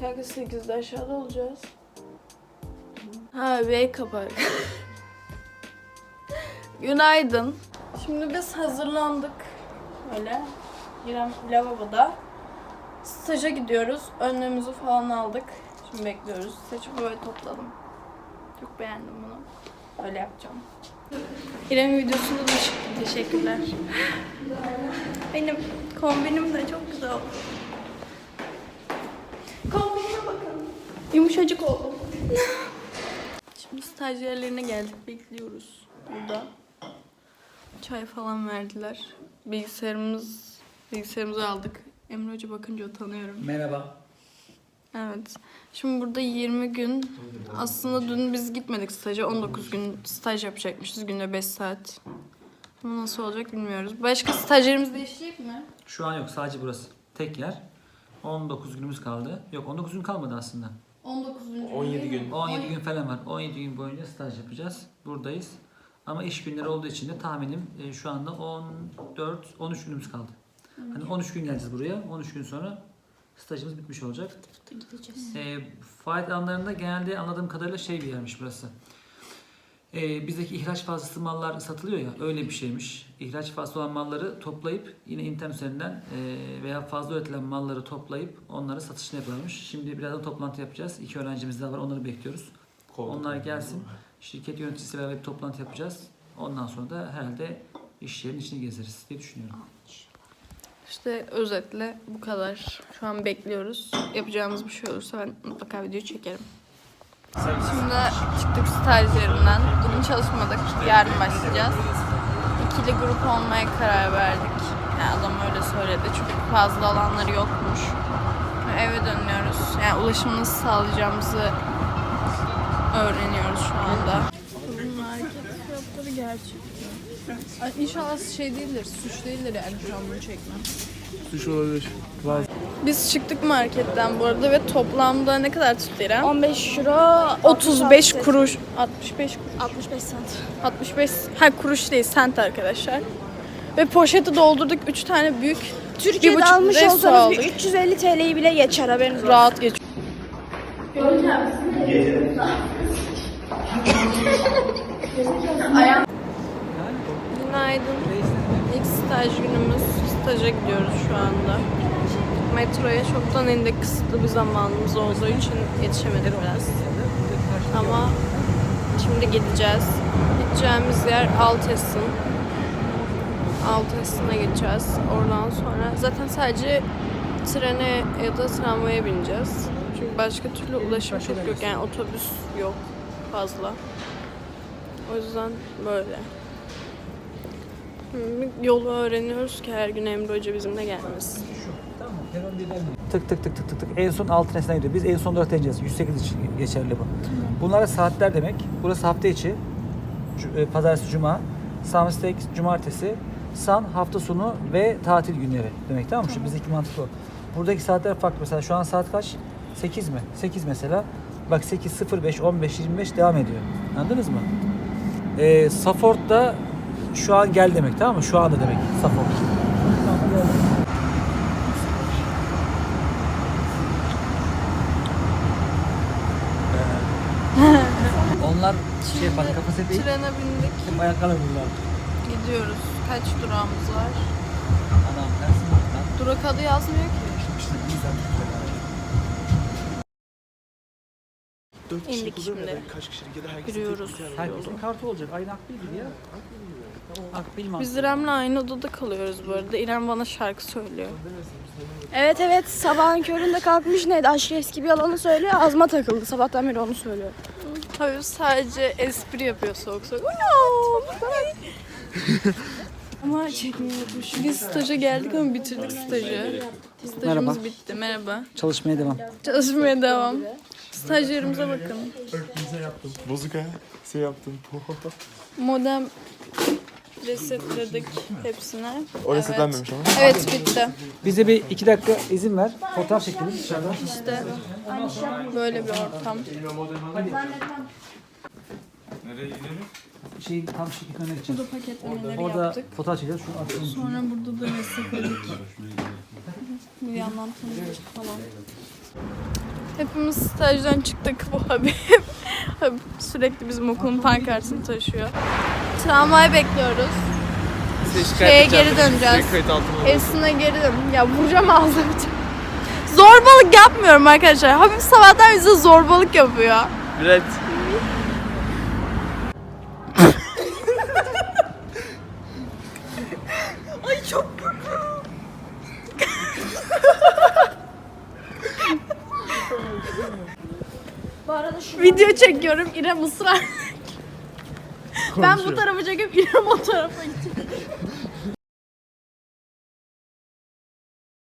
Kanka 8'de aşağıda olacağız. Ha bey kapak. Günaydın. Şimdi biz hazırlandık. Öyle. İrem lavaboda. Staja gidiyoruz. Önlüğümüzü falan aldık. Şimdi bekliyoruz. Saçımı böyle topladım. Çok beğendim bunu. Öyle yapacağım. İrem videosunda da çıktı. Teşekkürler. Benim kombinim de çok güzel oldu. Kombinime bakın. Yumuşacık oldum. Şimdi stajyerlerine geldik. Bekliyoruz burada. Çay falan verdiler. Bilgisayarımız bilgisayarımızı aldık. Emre Hoca bakınca utanıyorum. Merhaba. Evet. Şimdi burada 20 gün aslında dün biz gitmedik staja. 19 gün staj yapacakmışız. Günde 5 saat. Ama nasıl olacak bilmiyoruz. Başka stajyerimiz değişecek mi? Şu an yok sadece burası. Tek yer. 19 günümüz kaldı. Yok 19 gün kalmadı aslında. 19. 17 gün. 17 gün falan var. 17 gün boyunca staj yapacağız. Buradayız. Ama iş günleri olduğu için de tahminim e, şu anda 14 13 günümüz kaldı. Hani 13 gün geleceğiz buraya. 13 gün sonra stajımız bitmiş olacak. Gideceğiz. E, faaliyet alanlarında genelde anladığım kadarıyla şey bir yermiş burası. E, bizdeki ihraç fazlası mallar satılıyor ya öyle bir şeymiş. İhraç fazlası olan malları toplayıp yine internet üzerinden e, veya fazla üretilen malları toplayıp onları satışını yapıyormuş. Şimdi birazdan toplantı yapacağız. İki öğrencimiz daha var onları bekliyoruz. Onlar gelsin. Şirket yöneticisiyle beraber bir toplantı yapacağız. Ondan sonra da herhalde iş yerinin içini gezeriz diye düşünüyorum. İşte özetle bu kadar. Şu an bekliyoruz. Yapacağımız bir şey olursa ben mutlaka video çekerim. Şimdi çıktık staj yerinden. Bugün çalışmadık. Yarın başlayacağız. İkili grup olmaya karar verdik. Yani adam öyle söyledi. Çünkü fazla alanları yokmuş. Ve Eve dönüyoruz. Yani ulaşımı nasıl sağlayacağımızı öğreniyoruz şu anda. Fiyatları gerçek. Ay, İnşallah şey değildir, suç değildir yani şu an bunu çekmem. Suç olabilir. Biz çıktık marketten bu arada ve toplamda ne kadar tuttu İrem? 15 euro 35 kuruş. 65 kuruş. 65 cent. 65 ha kuruş değil sent arkadaşlar. Ve poşeti doldurduk 3 tane büyük. Türkiye'de buçuk almış litre su olsanız bir aldık. 350 TL'yi bile geçer haberiniz olsun. Rahat geç. Günaydın. İlk staj günümüz. Staja gidiyoruz şu anda. Metroya çoktan indik. Kısıtlı bir zamanımız olduğu için yetişemedik biraz. Ama şimdi gideceğiz. Gideceğimiz yer Altesin. Altesin'e gideceğiz. Oradan sonra zaten sadece trene ya da tramvaya bineceğiz. Çünkü başka türlü ulaşım çok yok. Yani otobüs yok fazla. O yüzden böyle. Yolu öğreniyoruz ki her gün Emre Hoca bizimle gelmesin. Tık tık tık tık tık tık. En son altı nesine gidiyor. Biz en son 4 ineceğiz. 108 için geçerli bu. Bunlara saatler demek. Burası hafta içi. E, Pazartesi, Cuma. Samstek, Cumartesi. San, hafta sonu ve tatil günleri demek tamam mı? Şu bizdeki mantık o. Buradaki saatler farklı. Mesela şu an saat kaç? 8 mi? 8 mesela. Bak 8, 05, 15, 25 devam ediyor. Anladınız mı? Ee, Safford da şu an gel demek tamam mı? Şu anda demek Safford. Şu anda gel demek. Onlar şey yapar, kafası değil, Trene bindik. hep ayaklarla vururlar. Gidiyoruz. Kaç durağımız var? Adam dersin lan. Durak adı yazmıyor ki. İşte bu yüzden Dört İndik şimdi. Kaç kişilik ya da herkesin Yürüyoruz. bir Herkesin kartı olacak. Aynı Akbil gibi ya. Akbil mantığı. Biz İrem'le aynı odada kalıyoruz bu arada. İrem bana şarkı söylüyor. Evet evet sabahın köründe kalkmış neydi aşırı eski bir yalanı söylüyor azma takıldı sabahtan beri onu söylüyor. Hayır sadece espri yapıyor soğuk soğuk. No! ama çekmiyormuş. Biz staja geldik ama bitirdik stajı. Stajımız Merhaba. bitti. Merhaba. Çalışmaya devam. Çalışmaya devam. Stajyerimize bakın. Bozuk ha. Şey yaptım. Modem resetledik hepsine. O resetlenmemiş ama. Evet bitti. Bize bir iki dakika izin ver. Fotoğraf çekelim dışarıdan. İşte böyle bir ortam. Şey tam şirketin önüne gideceğiz. Burada paketlemeleri Orada yaptık. fotoğraf çekeceğiz. Şunu. Sonra burada da resetledik. Bir yandan tanıdık falan. Hepimiz stajdan çıktık bu Habib. Habib sürekli bizim okulun pankartını taşıyor. Tramvay bekliyoruz. Şeye geri döneceğiz. Efsun'a geri dön. Ya vuracağım ağzına Zorbalık yapmıyorum arkadaşlar. Habib sabahtan bize zorbalık yapıyor. Red. Video çekiyorum. İrem ısrar. Ben bu tarafa çekip İrem o tarafa gidecek.